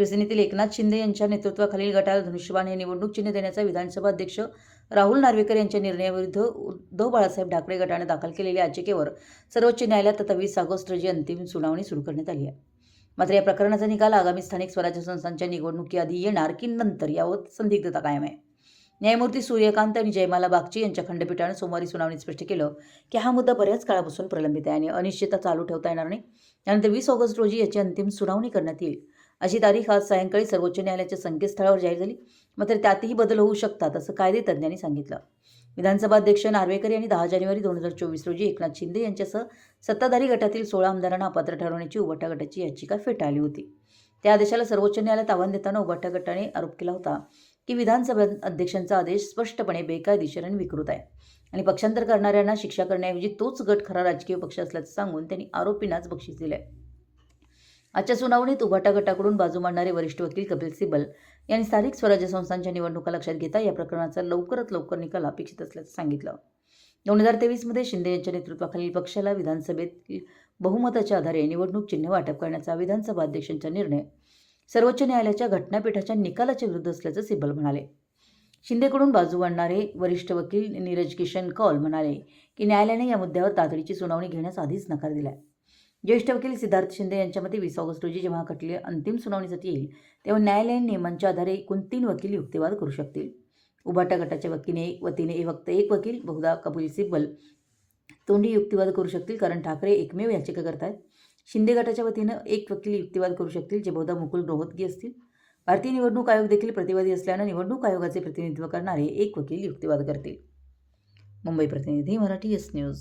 शिवसेनेतील एकनाथ शिंदे यांच्या नेतृत्वाखालील गटाला धनुष्यबाण हे निवडणूक चिन्ह देण्याचा विधानसभा अध्यक्ष राहुल नार्वेकर यांच्या निर्णयाविरुद्ध उद्धव बाळासाहेब ठाकरे गटाने दाखल केलेल्या याचिकेवर सर्वोच्च न्यायालयात आता वीस ऑगस्ट रोजी अंतिम सुनावणी सुरू करण्यात आली आहे. मात्र या प्रकरणाचा निकाल आगामी स्थानिक स्वराज्य संस्थांच्या निवडणुकीआधी येणार की नंतर यावर संदिग्धता कायम आहे. न्यायमूर्ती सूर्यकांत आणि जयमाला बागची यांच्या खंडपीठाने सोमवारी सुनावणीत स्पष्ट केलं की हा मुद्दा बऱ्याच काळापासून प्रलंबित आहे आणि अनिश्चितता चालू ठेवता येणार नाही. त्यानंतर वीस ऑगस्ट रोजी याची अंतिम सुनावणी करण्यात येईल. अशी तारीख आज सायंकाळी सर्वोच्च न्यायालयाच्या संकेतस्थळावर जाहीर झाली. मात्र त्यातही बदल होऊ शकतात असं कायदे तज्ज्ञांनी सांगितलं. विधानसभा अध्यक्ष नार्वेकर यांनी दहा जानेवारी दोन हजार चोवीस रोजी एकनाथ शिंदे यांच्यासह सत्ताधारी गटातील सोळा आमदारांना अपात्र ठरवण्याची उबाटा गटाची याचिका फेटाळली होती. त्या आदेशाला सर्वोच्च न्यायालयात आव्हान देताना उबाटा गटाने आरोप केला होता की विधानसभा अध्यक्षांचा आदेश स्पष्टपणे बेकायदेशीर आणि विकृत आहे आणि पक्षांतर करणाऱ्यांना शिक्षा करण्याऐवजी तोच गट खरा राजकीय पक्ष असल्याचं सांगून त्यांनी आरोपींनाच बक्षीस दिलं आहे आजच्या सुनावणीत उभाटा गटाकडून बाजू मांडणारे वरिष्ठ वकील कपिल सिब्बल यांनी स्थानिक स्वराज्य संस्थांच्या निवडणुका लक्षात घेता या प्रकरणाचा लवकरात लवकर निकाल अपेक्षित असल्याचं सांगितलं. दोन हजार तेवीसमध्ये शिंदे यांच्या नेतृत्वाखालील पक्षाला विधानसभेतील बहुमताच्या आधारे निवडणूक चिन्ह वाटप करण्याचा विधानसभा अध्यक्षांचा निर्णय सर्वोच्च न्यायालयाच्या घटनापीठाच्या निकालाच्या विरुद्ध असल्याचं सिब्बल म्हणाले. शिंदेकडून बाजू मांडणारे वरिष्ठ वकील नीरज किशन कौल म्हणाले की न्यायालयाने या मुद्द्यावर तातडीची सुनावणी घेण्यास आधीच नकार दिलाय. ज्येष्ठ वकील सिद्धार्थ शिंदे यांच्या मते वीस ऑगस्ट रोजी जेव्हा खटले अंतिम सुनावणीसाठी येईल तेव्हा न्यायालयीन नियमांच्या आधारे एकूण तीन वकील युक्तिवाद करू शकतील. उबाटा गटाच्या वकीने वतीने फक्त एक वकील बहुधा कपिल सिब्बल तोंडी युक्तिवाद करू शकतील कारण ठाकरे एकमेव याचिका करतायत. शिंदे गटाच्या वतीनं एक वकील युक्तिवाद करू शकतील जे बहुधा मुकुल रोहतगी असतील. भारतीय निवडणूक आयोग देखील प्रतिवादी असल्यानं निवडणूक आयोगाचे प्रतिनिधित्व करणारे एक वकील युक्तिवाद करतील. मुंबई प्रतिनिधी मराठी एस न्यूज.